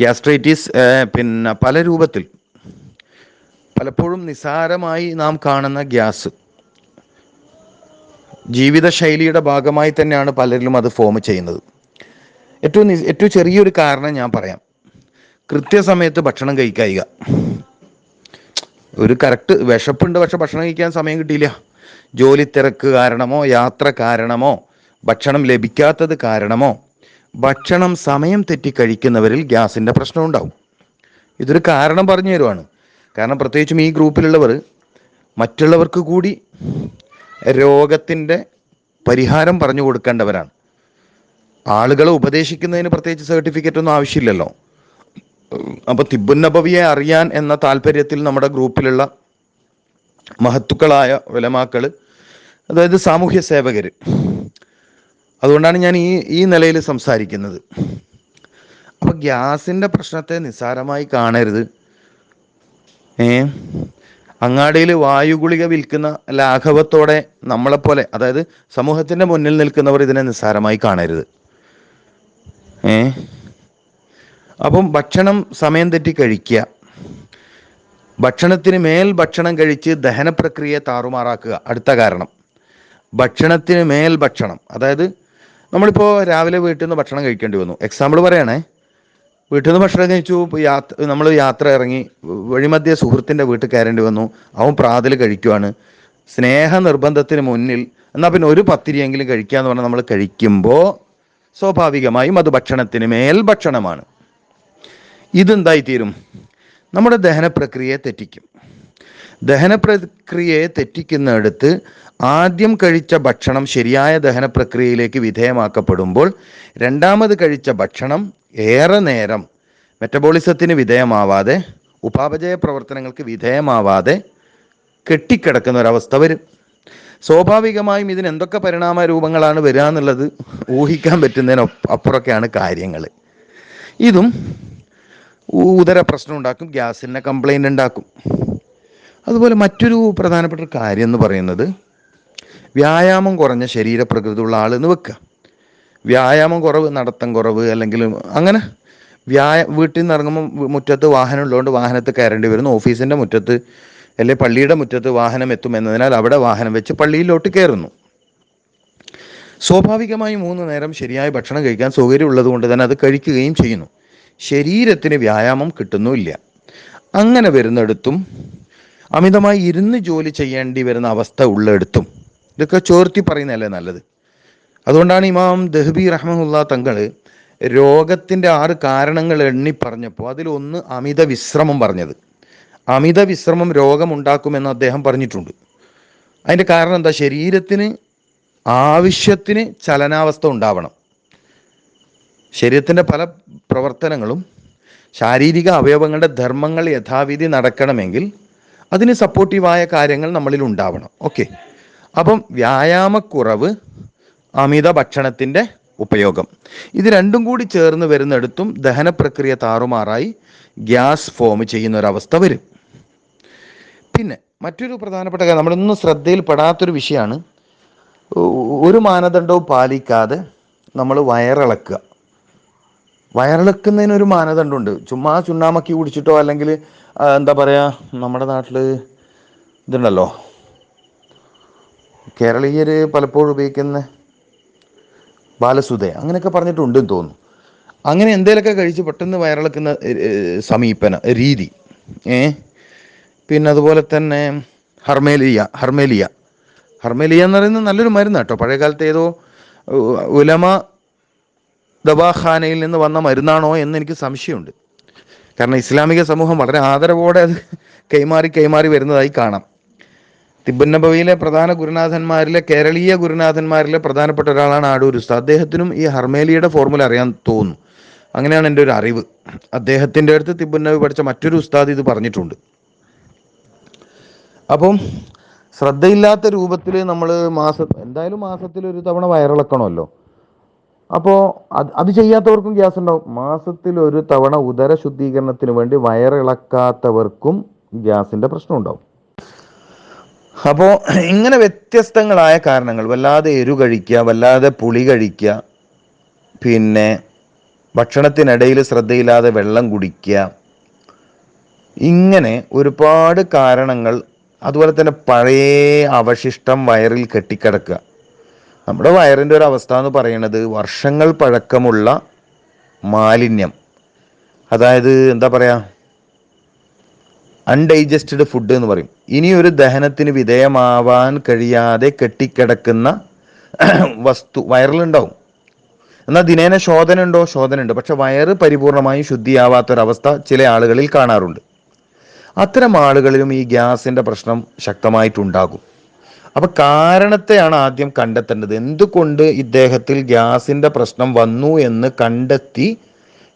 Gastritis പിന്നെ പല രൂപത്തിൽ പലപ്പോഴും നിസാരമായി നാം കാണുന്ന ഗ്യാസ്. ജീവിതശൈലിയുടെ ഭാഗമായി തന്നെയാണ് പലരിലും അത് ഫോം ചെയ്യുന്നത്. ഏറ്റവും ഏറ്റവും ചെറിയൊരു കാരണം ഞാൻ പറയാം. കൃത്യസമയത്ത് ഭക്ഷണം കഴിക്കുക ഒരു കറക്റ്റ് വിശപ്പുണ്ട് പക്ഷെ ഭക്ഷണം കഴിക്കാൻ സമയം കിട്ടിയില്ല. ജോലി തിരക്ക് കാരണമോ യാത്ര കാരണമോ ഭക്ഷണം ലഭിക്കാത്തത് കാരണമോ ഭക്ഷണം സമയം തെറ്റി കഴിക്കുന്നവരിൽ ഗ്യാസിന്റെ പ്രശ്നം ഉണ്ടാവും ഇതൊരു കാരണം പറഞ്ഞു തരുവാണ്. കാരണം പ്രത്യേകിച്ചും ഈ ഗ്രൂപ്പിലുള്ളവർ മറ്റുള്ളവർക്ക് കൂടി രോഗത്തിന്റെ പരിഹാരം പറഞ്ഞു കൊടുക്കേണ്ടവരാണ്. ആളുകളെ ഉപദേശിക്കുന്നതിന് പ്രത്യേകിച്ച് സർട്ടിഫിക്കറ്റ് ഒന്നും ആവശ്യമില്ലല്ലോ. അപ്പൊ തിബുന്നബവിയെ അറിയാൻ എന്ന താല്പര്യത്തിൽ നമ്മുടെ ഗ്രൂപ്പിലുള്ള മഹത്തുക്കളായ വിലമാക്കൾ അതായത് സാമൂഹ്യ സേവകര് അതുകൊണ്ടാണ് ഞാൻ ഈ ഈ നിലയിൽ സംസാരിക്കുന്നത്. അപ്പൊ ഗ്യാസിന്റെ പ്രശ്നത്തെ നിസ്സാരമായി കാണരുത്. ഏ? അങ്ങാടിയിൽ വായുഗുളിക വിൽക്കുന്ന ലാഘവത്തോടെ നമ്മളെപ്പോലെ അതായത് സമൂഹത്തിന്റെ മുന്നിൽ നിൽക്കുന്നവർ ഇതിനെ നിസ്സാരമായി കാണരുത്. ഏ? അപ്പം ഭക്ഷണം സമയം തെറ്റി കഴിക്കുക. ഭക്ഷണത്തിന് മേൽ ഭക്ഷണം കഴിച്ച് ദഹന പ്രക്രിയയെ താറുമാറാക്കുക. അടുത്ത കാരണം. ഭക്ഷണത്തിന് മേൽ ഭക്ഷണം. അതായത് നമ്മളിപ്പോൾ രാവിലെ വീട്ടിൽ നിന്ന് ഭക്ഷണം കഴിക്കേണ്ടി വന്നു. എക്സാമ്പിൾ പറയണേ. വീട്ടിൽ നിന്ന് ഭക്ഷണം കഴിച്ചു യാത്ര നമ്മൾ യാത്ര ഇറങ്ങി വഴിമധ്യ സുഹൃത്തിന്റെ വീട്ടിൽ കയറേണ്ടി വന്നു. അവൻ പ്രാതൽ കഴിക്കുവാണ്. സ്നേഹ നിർബന്ധത്തിന് മുന്നിൽ എന്നാൽ പിന്നെ ഒരു പത്തിരിയെങ്കിലും കഴിക്കുക എന്ന് പറഞ്ഞാൽ നമ്മൾ കഴിക്കുമ്പോൾ സ്വാഭാവികമായും അത് ഭക്ഷണത്തിന് മേൽ ഭക്ഷണമാണ്. ഇതെന്തായിത്തീരും? നമ്മുടെ ദഹന പ്രക്രിയയെ തെറ്റിക്കും. ദഹന പ്രക്രിയയെ തെറ്റിക്കുന്നിടത്ത് ആദ്യം കഴിച്ച ഭക്ഷണം ശരിയായ ദഹന പ്രക്രിയയിലേക്ക് വിധേയമാക്കപ്പെടുമ്പോൾ രണ്ടാമത് കഴിച്ച ഭക്ഷണം ഏറെ നേരം മെറ്റബോളിസത്തിന് വിധേയമാവാതെ ഉപാപചയ പ്രവർത്തനങ്ങൾക്ക് വിധേയമാവാതെ കെട്ടിക്കിടക്കുന്ന ഒരവസ്ഥ വരും. സ്വാഭാവികമായും ഇതിന് എന്തൊക്കെ പരിണാമ രൂപങ്ങളാണ് വരിക എന്നുള്ളത് ഊഹിക്കാൻ പറ്റുന്നതിന് അപ്പുറമൊക്കെയാണ് കാര്യങ്ങൾ. ഇതും ഉദര പ്രശ്നം ഉണ്ടാക്കും ഗ്യാസിന്റെ കംപ്ലൈന്റ് ഉണ്ടാക്കും. അതുപോലെ മറ്റൊരു പ്രധാനപ്പെട്ട കാര്യം എന്ന് പറയുന്നത് വ്യായാമം കുറഞ്ഞ ശരീരപ്രകൃതിയുള്ള ആൾ എന്ന് വെക്കുക. വ്യായാമം കുറവ് നടത്തം കുറവ് അല്ലെങ്കിൽ അങ്ങനെ വ്യായ വീട്ടിൽ നിന്ന് ഇറങ്ങുമ്പോൾ മുറ്റത്ത് വാഹനം ഉള്ളതുകൊണ്ട് വാഹനത്തിൽ കയറേണ്ടി വരുന്നു. ഓഫീസിന്റെ മുറ്റത്ത് അല്ലെങ്കിൽ പള്ളിയുടെ മുറ്റത്ത് വാഹനം എത്തും എന്നതിനാൽ അവിടെ വാഹനം വെച്ച് പള്ളിയിലോട്ട് കയറുന്നു. സ്വാഭാവികമായി മൂന്ന് നേരം ശരിയായ ഭക്ഷണം കഴിക്കാൻ സൗകര്യമുള്ളത് കൊണ്ട് തന്നെ അത് കഴിക്കുകയും ചെയ്യുന്നു. ശരീരത്തിന് വ്യായാമം കിട്ടുന്നുമില്ല. അങ്ങനെ വരുന്നിടത്തും അമിതമായി ഇരുന്ന് ജോലി ചെയ്യേണ്ടി വരുന്ന അവസ്ഥ ഉള്ളെടുത്തും. ഇതൊക്കെ ചോർത്തി പറയുന്നതല്ലേ നല്ലത്? അതുകൊണ്ടാണ് ഇമാം ദഹബി റഹ്മുല്ല തങ്ങൾ രോഗത്തിന്റെ ആറ് കാരണങ്ങൾ എണ്ണി പറഞ്ഞപ്പോൾ അതിലൊന്ന് അമിത വിശ്രമം പറഞ്ഞത്. അമിത വിശ്രമം രോഗമുണ്ടാക്കുമെന്ന് അദ്ദേഹം പറഞ്ഞിട്ടുണ്ട്. അതിന്റെ കാരണം എന്താ? ശരീരത്തിന് ആവശ്യത്തിന് ചലനാവസ്ഥ ഉണ്ടാവണം. ശരീരത്തിന്റെ പല പ്രവർത്തനങ്ങളും ശാരീരിക അവയവങ്ങളുടെ ധർമ്മങ്ങൾ യഥാവിധി നടക്കണമെങ്കിൽ അതിന് സപ്പോർട്ടീവായ കാര്യങ്ങൾ നമ്മളിൽ ഉണ്ടാവണം. ഓക്കെ അപ്പം വ്യായാമക്കുറവ് അമിത ഭക്ഷണത്തിന്റെ ഉപയോഗം. ഇത് രണ്ടും കൂടി ചേർന്ന് വരുന്നിടത്തും ദഹന പ്രക്രിയ താറുമാറായി ഗ്യാസ് ഫോം ചെയ്യുന്ന ഒരവസ്ഥ വരും. പിന്നെ മറ്റൊരു പ്രധാനപ്പെട്ട കാര്യം നമ്മളൊന്നും ശ്രദ്ധയിൽപ്പെടാത്തൊരു വിഷയമാണ് ഒരു മാനദണ്ഡവും പാലിക്കാതെ നമ്മൾ വയറിളക്കുക. വയറിളക്കുന്നതിന് ഒരു മാനദണ്ഡമുണ്ട്. ചുമ്മാ ചുണ്ണാമക്കി കുടിച്ചിട്ടോ അല്ലെങ്കിൽ എന്താ പറയുക നമ്മുടെ നാട്ടിൽ ഇതുണ്ടല്ലോ. കേരളീയർ പലപ്പോഴും ഉപയോഗിക്കുന്ന ബാലസുധ അങ്ങനെയൊക്കെ പറഞ്ഞിട്ടുണ്ടെന്ന് തോന്നുന്നു. അങ്ങനെ എന്തേലൊക്കെ കഴിച്ച് പെട്ടെന്ന് വയറിളക്കുന്ന സമീപന രീതി ഏ? പിന്നെ അതുപോലെ തന്നെ ഹർമേലിയ ഹർമേലിയ. ഹർമേലിയ എന്ന് പറയുന്നത് നല്ലൊരു മരുന്ന് കേട്ടോ പഴയ കാലത്ത് ഏതോ ഉലമ ദവാഖാനയിൽ നിന്ന് വന്ന മരുന്നാണോ എന്ന് എനിക്ക് സംശയമുണ്ട്. കാരണം ഇസ്ലാമിക സമൂഹം വളരെ ആദരവോടെ അത് കൈമാറി കൈമാറി വരുന്നതായി കാണാം. തിബുന്നബവിയിലെ പ്രധാന ഗുരുനാഥന്മാരിലെ കേരളീയ ഗുരുനാഥന്മാരിലെ പ്രധാനപ്പെട്ട ഒരാളാണ് ആടൂർ ഉസ്താദ് അദ്ദേഹത്തിനും ഈ ഹർമേലിയുടെ ഫോർമുല അറിയാൻ തോന്നുന്നു അങ്ങനെയാണ് എന്റെ ഒരു അറിവ്. അദ്ദേഹത്തിന്റെ അടുത്ത് തിബുന്നബി പഠിച്ച മറ്റൊരു ഉസ്താദ് ഇത് പറഞ്ഞിട്ടുണ്ട്. അപ്പം ശ്രദ്ധയില്ലാത്ത രൂപത്തിൽ നമ്മൾ മാസ എന്തായാലും മാസത്തിൽ ഒരു തവണ വയറിളക്കണമല്ലോ. അപ്പോൾ അത് അത് ചെയ്യാത്തവർക്കും ഗ്യാസ് ഉണ്ടാവും. മാസത്തിൽ ഒരു തവണ ഉദര ശുദ്ധീകരണത്തിന് വേണ്ടി വയറിളക്കാത്തവർക്കും ഗ്യാസിന്റെ പ്രശ്നം ഉണ്ടാവും. അപ്പോൾ ഇങ്ങനെ വ്യത്യസ്തങ്ങളായ കാരണങ്ങൾ വല്ലാതെ എരു കഴിക്കുക വല്ലാതെ പുളി കഴിക്കുക പിന്നെ ഭക്ഷണത്തിനിടയിൽ ശ്രദ്ധയില്ലാതെ വെള്ളം കുടിക്കുക ഇങ്ങനെ ഒരുപാട് കാരണങ്ങൾ അതുപോലെ തന്നെ പഴയ അവശിഷ്ടം വയറിൽ കെട്ടിക്കിടക്കുക. നമ്മുടെ വയറിന്റെ ഒരു അവസ്ഥ എന്ന് പറയുന്നത് വർഷങ്ങൾ പഴക്കമുള്ള മാലിന്യം. അതായത് എന്താ പറയുക അൺഡൈജസ്റ്റഡ് ഫുഡ് എന്ന് പറയും. ഇനി ഒരു ദഹനത്തിന് വിധേയമാവാൻ കഴിയാതെ കെട്ടിക്കിടക്കുന്ന വസ്തു വയറിലുണ്ടാവും. എന്നാൽ ദിനേന ശോധന ഉണ്ടോ ശോധന ഉണ്ട് പക്ഷെ വയറ് പരിപൂർണമായും ശുദ്ധിയാവാത്തൊരവസ്ഥ ചില ആളുകളിൽ കാണാറുണ്ട്. അത്തരം ആളുകളിലും ഈ ഗ്യാസിന്റെ പ്രശ്നം ശക്തമായിട്ടുണ്ടാകും. അപ്പൊ കാരണത്തെയാണ് ആദ്യം കണ്ടെത്തേണ്ടത്. എന്തുകൊണ്ട് ഇദ്ദേഹത്തിൽ ഗ്യാസിന്റെ പ്രശ്നം വന്നു എന്ന് കണ്ടെത്തി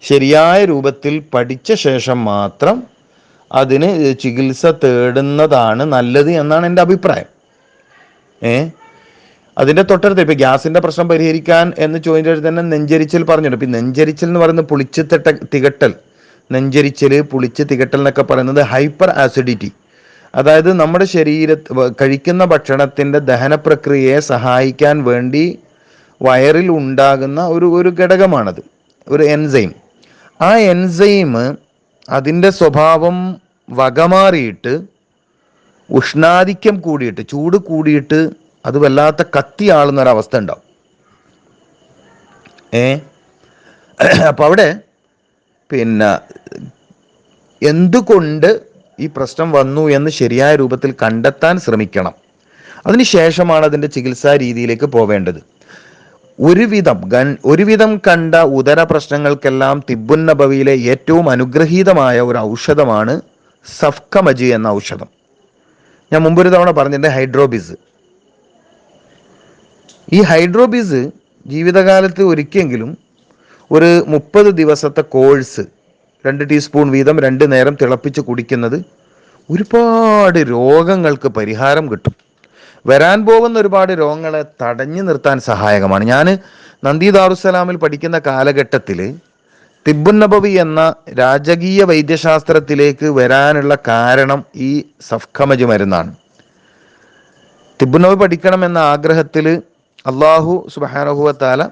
ശരിയായ രൂപത്തിൽ പഠിച്ച ശേഷം മാത്രം അതിന് ചികിത്സ തേടുന്നതാണ് നല്ലത് എന്നാണ് എന്റെ അഭിപ്രായം. ഏ? അതിന്റെ തൊട്ടടുത്ത് ഇപ്പം ഗ്യാസിന്റെ പ്രശ്നം പരിഹരിക്കാൻ എന്ന് ചോദിച്ചാൽ തന്നെ നെഞ്ചരിച്ചൽ പറഞ്ഞിട്ടുണ്ട്. ഇപ്പം നെഞ്ചരിച്ചൽ എന്ന് പറയുന്നത് പുളിച്ച് തിട്ട തികട്ടൽ. നെഞ്ചരിച്ചൽ പുളിച്ച് തികട്ടൽ എന്നൊക്കെ പറയുന്നത് ഹൈപ്പർ ആസിഡിറ്റി. അതായത് നമ്മുടെ ശരീര കഴിക്കുന്ന ഭക്ഷണത്തിന്റെ ദഹന പ്രക്രിയയെ സഹായിക്കാൻ വേണ്ടി വയറിൽ ഉണ്ടാകുന്ന ഒരു ഒരു ഘടകമാണത് ഒരു എൻസൈം. ആ എൻസൈം അതിന്റെ സ്വഭാവം വകമാറിയിട്ട് ഉഷ്ണാധിക്യം കൂടിയിട്ട് ചൂട് കൂടിയിട്ട് അത് വല്ലാത്ത കത്തി ആളുന്നൊരവസ്ഥ ഉണ്ടാവും. ഏ? അപ്പം അവിടെ പിന്നെ എന്തുകൊണ്ട് ഈ പ്രശ്നം വന്നു എന്ന് ശരിയായ രൂപത്തിൽ കണ്ടെത്താൻ ശ്രമിക്കണം. അതിനുശേഷമാണ് അതിന്റെ ചികിത്സാ രീതിയിലേക്ക് പോവേണ്ടത്. ഒരുവിധം ഗൺ ഒരുവിധം കണ്ട ഉദര പ്രശ്നങ്ങൾക്കെല്ലാം തിബുന്നഭവിയിലെ ഏറ്റവും അനുഗ്രഹീതമായ ഒരു ഔഷധമാണ് സഫ്കമജി എന്ന ഔഷധം. ഞാൻ മുമ്പൊരു തവണ പറഞ്ഞിട്ടുണ്ട് ഹൈഡ്രോബിസ്. ഈ ഹൈഡ്രോബിസ് ജീവിതകാലത്ത് ഒരിക്കലെങ്കിലും ഒരു മുപ്പത് ദിവസത്തെ കോഴ്സ് രണ്ട് ടീസ്പൂൺ വീതം രണ്ട് നേരം തിളപ്പിച്ച് കുടിക്കുന്നത് ഒരുപാട് രോഗങ്ങൾക്ക് പരിഹാരം കിട്ടും. വരാൻ പോകുന്ന ഒരുപാട് രോഗങ്ങളെ തടഞ്ഞു നിർത്താൻ സഹായകമാണ്. ഞാൻ നന്ദി ദാറുസലാമിൽ പഠിക്കുന്ന കാലഘട്ടത്തിൽ തിബുന്നബവി നബവി എന്ന രാജകീയ വൈദ്യശാസ്ത്രത്തിലേക്ക് വരാനുള്ള കാരണം ഈ സഫ്ഖമജ് മരുന്നാണ്. തിബുന്നബി പഠിക്കണമെന്ന ആഗ്രഹത്തിൽ അള്ളാഹു സുബാനഹുവത്താല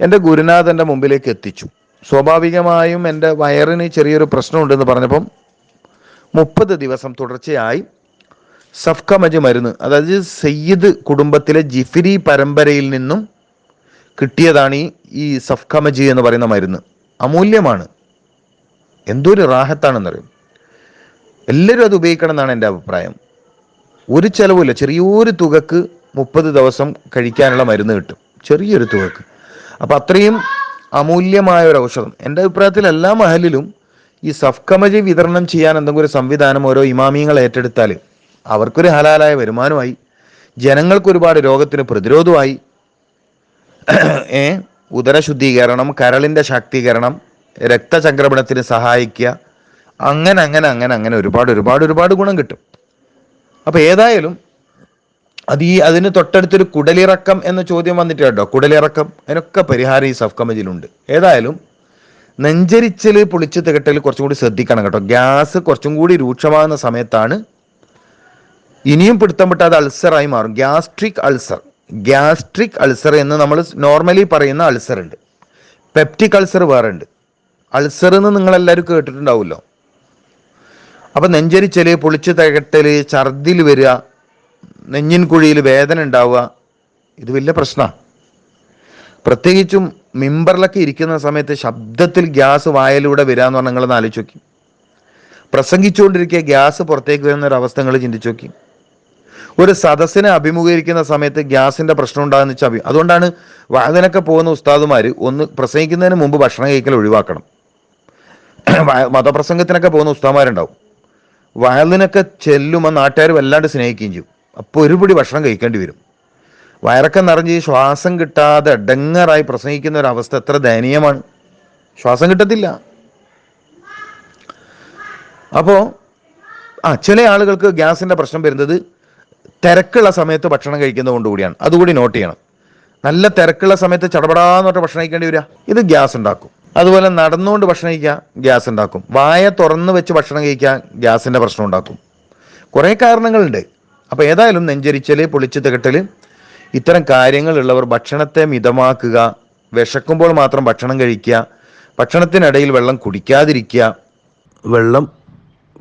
എന്റെ ഗുരുനാഥന്റെ മുമ്പിലേക്ക് എത്തിച്ചു. സ്വാഭാവികമായും എന്റെ വയറിന് ചെറിയൊരു പ്രശ്നമുണ്ടെന്ന് പറഞ്ഞപ്പം മുപ്പത് ദിവസം തുടർച്ചയായി സഫ്കമജ് മരുന്ന് അതായത് സയ്യിദ് കുടുംബത്തിലെ ജിഫിരി പരമ്പരയിൽ നിന്നും കിട്ടിയതാണ് ഈ ഈ സഫ്കമജി എന്ന് പറയുന്ന മരുന്ന്. അമൂല്യമാണ്. എന്തൊരു റാഹത്താണെന്നറിയും? എല്ലാവരും അത് ഉപയോഗിക്കണം എന്നാണ് എന്റെ അഭിപ്രായം. ഒരു ചെലവുമില്ല. ചെറിയൊരു തുകക്ക് മുപ്പത് ദിവസം കഴിക്കാനുള്ള മരുന്ന് കിട്ടും. ചെറിയൊരു തുകക്ക്. അപ്പം അത്രയും അമൂല്യമായ ഒരു ഔഷധം. എന്റെ അഭിപ്രായത്തിൽ എല്ലാ മഹലിലും ഈ സഫ്കമജി വിതരണം ചെയ്യാൻ എന്തെങ്കിലും ഒരു സംവിധാനം ഓരോ ഇമാമിയങ്ങൾ ഏറ്റെടുത്താൽ അവർക്കൊരു ഹലാലായ വരുമാനമായി ജനങ്ങൾക്ക് ഒരുപാട് രോഗത്തിന് പ്രതിരോധമായി ഏ ഉദരശുദ്ധീകരണം കരളിന്റെ ശാക്തീകരണം രക്തചംക്രമണത്തിന് സഹായിക്കുക അങ്ങനെ അങ്ങനെ അങ്ങനെ അങ്ങനെ ഒരുപാട് ഒരുപാട് ഒരുപാട് ഗുണം കിട്ടും. അപ്പോൾ ഏതായാലും അത് ഈ അതിന് തൊട്ടടുത്തൊരു കുടലിറക്കം എന്ന ചോദ്യം വന്നിട്ട് കേട്ടോ. കുടലിറക്കം. അതിനൊക്കെ പരിഹാരം ഈ സഫ്കമജിലുണ്ട് ഏതായാലും നെഞ്ചരിച്ചൽ പൊളിച്ച് തികട്ടൽ കുറച്ചും കൂടി ശ്രദ്ധിക്കണം കേട്ടോ. ഗ്യാസ് കുറച്ചും കൂടി രൂക്ഷമാകുന്ന സമയത്താണ് ഇനിയും പിടുത്തം വിട്ട് അത് അൾസറായി മാറും. Gastric ulcer. ഗ്യാസ്ട്രിക് അൾസർ എന്ന് നമ്മൾ നോർമലി പറയുന്ന അൾസർ ഉണ്ട് പെപ്റ്റിക് അൾസർ വേറെ ഉണ്ട് അൾസർ എന്ന് നിങ്ങളെല്ലാവരും കേട്ടിട്ടുണ്ടാവുമല്ലോ. അപ്പൊ നെഞ്ചരിച്ചൽ പൊളിച്ച് തികട്ടൽ ഛർദിൽ വരിക നെഞ്ഞിൻ കുഴിയിൽ വേദന ഉണ്ടാവുക ഇത് വലിയ പ്രശ്നമാണ് പ്രത്യേകിച്ചും മിമ്പറിലൊക്കെ ഇരിക്കുന്ന സമയത്ത് ശബ്ദത്തിൽ ഗ്യാസ് വായലൂടെ വരിക എന്ന് പറഞ്ഞാൽ നിങ്ങളൊന്ന് ആലോചിച്ച് നോക്കി. പ്രസംഗിച്ചുകൊണ്ടിരിക്കുക ഗ്യാസ് പുറത്തേക്ക് വരുന്ന ഒരു അവസ്ഥ നിങ്ങൾ ചിന്തിച്ചു നോക്കി. ഒരു സദസ്സിനെ അഭിമുഖീകരിക്കുന്ന സമയത്ത് ഗ്യാസിന്റെ പ്രശ്നം ഉണ്ടാകുന്ന വെച്ചാൽ അതുകൊണ്ടാണ് വാഹനൊക്കെ പോകുന്ന ഉസ്താദുമാർ ഒന്ന് പ്രസംഗിക്കുന്നതിന് മുമ്പ് ഭക്ഷണം കഴിക്കൽ ഒഴിവാക്കണം. മതപ്രസംഗത്തിനൊക്കെ പോകുന്ന ഉസ്താദുമാരുണ്ടാവും. വയലിനൊക്കെ ചെല്ലുമ്പോൾ നാട്ടുകാർ വല്ലാണ്ട് സ്നേഹിക്കുകയും ചെയ്യും. അപ്പോൾ ഒരുപിടി ഭക്ഷണം കഴിക്കേണ്ടി വരും. വയറൊക്കെ നിറഞ്ഞ് ശ്വാസം കിട്ടാതെ ഡെങ്ങറായി പ്രസംഗിക്കുന്ന ഒരു അവസ്ഥ എത്ര ദയനീയമാണ്. ശ്വാസം കിട്ടത്തില്ല. അപ്പോൾ ആ ചില ആളുകൾക്ക് ഗ്യാസിന്റെ പ്രശ്നം വരുന്നത് തിരക്കുള്ള സമയത്ത് ഭക്ഷണം കഴിക്കുന്നത് കൊണ്ടുകൂടിയാണ് അതുകൂടി നോട്ട് ചെയ്യണം. നല്ല തിരക്കുള്ള സമയത്ത് ചടപടാന്ന് പറഞ്ഞ ഭക്ഷണം കഴിക്കേണ്ടി വരിക. ഇത് ഗ്യാസ് ഉണ്ടാക്കും. അതുപോലെ നടന്നുകൊണ്ട് ഭക്ഷണം കഴിക്കുക ഗ്യാസ് ഉണ്ടാക്കും. വായ തുറന്ന് വെച്ച് ഭക്ഷണം കഴിക്കുക ഗ്യാസിന്റെ പ്രശ്നം ഉണ്ടാക്കും. കുറേ കാരണങ്ങളുണ്ട്. അപ്പോൾ ഏതായാലും നെഞ്ചരിച്ചൽ പൊളിച്ച് തികട്ടൽ ഇത്തരം കാര്യങ്ങളുള്ളവർ ഭക്ഷണത്തെ മിതമാക്കുക വിശക്കുമ്പോൾ മാത്രം ഭക്ഷണം കഴിക്കുക ഭക്ഷണത്തിനിടയിൽ വെള്ളം കുടിക്കാതിരിക്കുക. വെള്ളം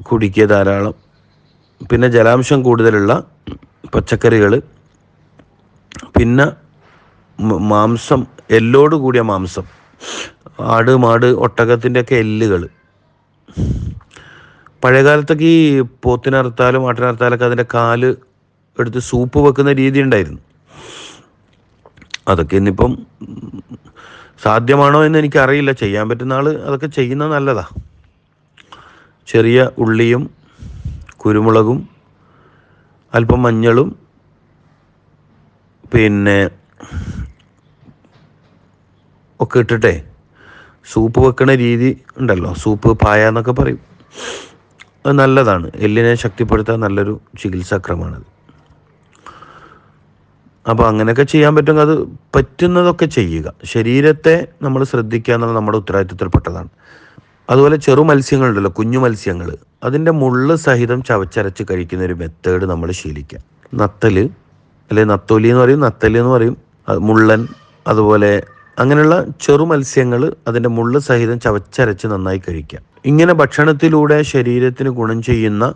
കുടിക്കുക ധാരാളം. പിന്നെ ജലാംശം കൂടുതലുള്ള പച്ചക്കറികൾ പിന്നെ മാംസം എല്ലോട് കൂടിയ മാംസം ആട് മാട് ഒട്ടകത്തിന്റെയൊക്കെ എല്ലുകൾ പഴയകാലത്തൊക്കെ ഈ പോത്തിനറുത്താലും ആട്ടിനറുത്താലൊക്കെ അതിന്റെ കാൽ എടുത്ത് സൂപ്പ് വെക്കുന്ന രീതി ഉണ്ടായിരുന്നു. അതൊക്കെ ഇന്നിപ്പം സാധ്യമാണോ എന്ന് എനിക്കറിയില്ല. ചെയ്യാൻ പറ്റുന്ന ആൾ അതൊക്കെ ചെയ്യുന്ന നല്ലതാ. ചെറിയ ഉള്ളിയും കുരുമുളകും അല്പം മഞ്ഞളും പിന്നെ ഒക്കെ ഇട്ടിട്ടേ സൂപ്പ് വെക്കണ രീതി ഉണ്ടല്ലോ. സൂപ്പ് പായ എന്നൊക്കെ പറയും. അത് നല്ലതാണ്. എല്ലിനെ ശക്തിപ്പെടുത്താൻ നല്ലൊരു ചികിത്സാക്രമമാണത്. അപ്പോൾ അങ്ങനെയൊക്കെ ചെയ്യാൻ പറ്റുമെങ്കിൽ അത് പറ്റുന്നതൊക്കെ ചെയ്യുക. ശരീരത്തെ നമ്മൾ ശ്രദ്ധിക്കുക എന്നുള്ളത് നമ്മുടെ ഉത്തരവാദിത്വത്തിൽപ്പെട്ടതാണ് അതുപോലെ ചെറു മത്സ്യങ്ങളുണ്ടല്ലോ കുഞ്ഞു മത്സ്യങ്ങൾ അതിന്റെ മുള്ള് സഹിതം ചവച്ചരച്ച് കഴിക്കുന്ന ഒരു മെത്തേഡ് നമ്മൾ ശീലിക്കുക. നത്തൽ അല്ലെ നത്തോലി എന്ന് പറയും നത്തൽ എന്ന് പറയും മുള്ളൻ അതുപോലെ അങ്ങനെയുള്ള ചെറു മത്സ്യങ്ങൾ അതിന്റെ മുള്ള് സഹിതം ചവച്ചരച്ച് നന്നായി കഴിക്കുക ഇങ്ങനെ ഭക്ഷണത്തിലൂടെ ശരീരത്തിന് ഗുണം ചെയ്യുന്ന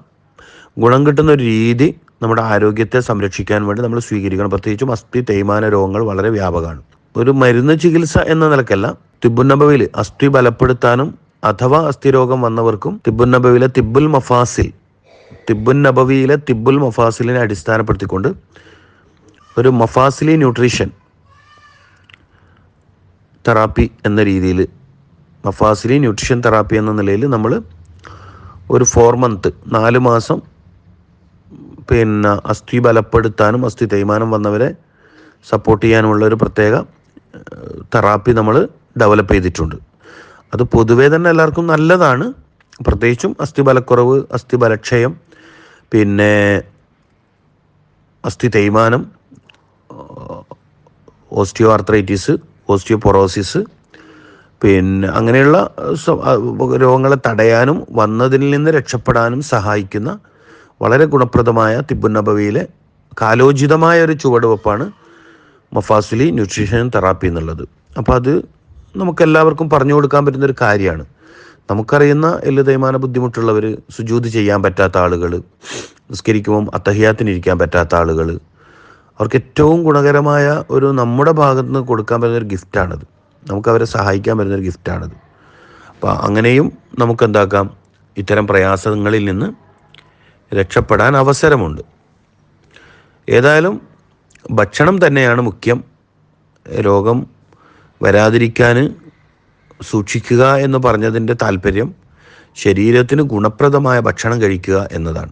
ഗുണം കിട്ടുന്ന ഒരു രീതി നമ്മുടെ ആരോഗ്യത്തെ സംരക്ഷിക്കാൻ വേണ്ടി നമ്മൾ സ്വീകരിക്കണം. പ്രത്യേകിച്ചും അസ്ഥി തേയ്മാന രോഗങ്ങൾ വളരെ വ്യാപകമാണ്. ഒരു മരുന്ന് ചികിത്സ എന്ന നിലക്കല്ല തിബുന്നബവിൽ അസ്ഥി ബലപ്പെടുത്താനും അഥവാ അസ്ഥി രോഗം വന്നവർക്കും തിബുന്നബവിലെ തിബുൽ മഫാസിൽ തിബുൻ നബവിയിലെ തിബുൽ മഫാസിലിനെ അടിസ്ഥാനപ്പെടുത്തിക്കൊണ്ട് ഒരു മഫാസിലി ന്യൂട്രീഷൻ തെറാപ്പി എന്ന രീതിയിൽ മഫാസിലി ന്യൂട്രീഷൻ തെറാപ്പി എന്ന നിലയിൽ നമ്മൾ ഒരു ഫോർ മന്ത് നാല് മാസം പിന്നെ അസ്ഥി ബലപ്പെടുത്താനും അസ്ഥി തേയ്മാനം വന്നവരെ സപ്പോർട്ട് ചെയ്യാനുമുള്ള ഒരു പ്രത്യേക തെറാപ്പി നമ്മൾ ഡെവലപ്പ് ചെയ്തിട്ടുണ്ട്. അത് പൊതുവേ തന്നെ എല്ലാവർക്കും നല്ലതാണ്. പ്രത്യേകിച്ചും അസ്ഥി ബലക്കുറവ് അസ്ഥി ബലക്ഷയം പിന്നെ അസ്ഥി തേയ്മാനം ഓസ്റ്റിയോ ആർത്രൈറ്റിസ് ഓസ്റ്റിയോപൊറോസിസ് പിന്നെ അങ്ങനെയുള്ള രോഗങ്ങളെ തടയാനും വന്നതിൽ നിന്ന് രക്ഷപ്പെടാനും സഹായിക്കുന്ന വളരെ ഗുണപ്രദമായ തിബുന്നബവിയിലെ കാലോചിതമായ ഒരു ചുവടുവെപ്പാണ് മഫാസിലി ന്യൂട്രീഷൻ തെറാപ്പി എന്നുള്ളത്. അപ്പോൾ അത് നമുക്കെല്ലാവർക്കും പറഞ്ഞു കൊടുക്കാൻ പറ്റുന്ന ഒരു കാര്യമാണ്. നമുക്കറിയുന്ന എല്ല് തേയ്മാന ബുദ്ധിമുട്ടുള്ളവർ സുജൂത് ചെയ്യാൻ പറ്റാത്ത ആളുകൾ നിസ്കരിക്കുമ്പം അത്തഹിയാത്തിനിരിക്കാൻ പറ്റാത്ത ആളുകൾ അവർക്ക് ഏറ്റവും ഗുണകരമായ ഒരു നമ്മുടെ ഭാഗത്ത് നിന്ന് കൊടുക്കാൻ പറ്റുന്നൊരു ഗിഫ്റ്റാണത് നമുക്ക് അവരെ സഹായിക്കാൻ പറ്റുന്നൊരു ഗിഫ്റ്റാണത് അപ്പോൾ അങ്ങനെയും നമുക്ക് എന്താക്കാം? ഇത്തരം പ്രയാസങ്ങളിൽ നിന്ന് രക്ഷപ്പെടാൻ അവസരമുണ്ട്. ഏതായാലും ഭക്ഷണം തന്നെയാണ് മുഖ്യം. രോഗം വരാതിരിക്കാൻ സൂക്ഷിക്കുക എന്ന് പറഞ്ഞതിന്റെ താല്പര്യം ശരീരത്തിന് ഗുണപ്രദമായ ഭക്ഷണം കഴിക്കുക എന്നതാണ്.